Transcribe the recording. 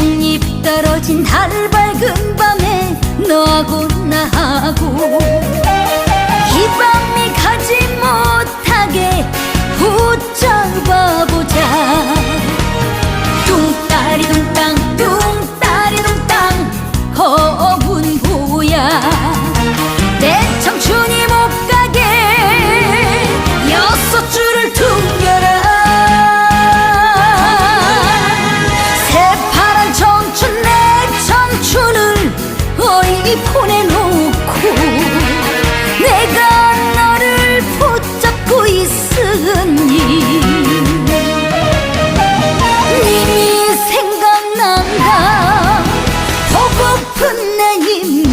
비친 달 밝은 밤에 너하고 나하고 이 밤이 가지 못하게 붙잡아 여기 보내놓고 내가 너를 붙잡고 있으니 님이 생각난다 보고픈 내 임.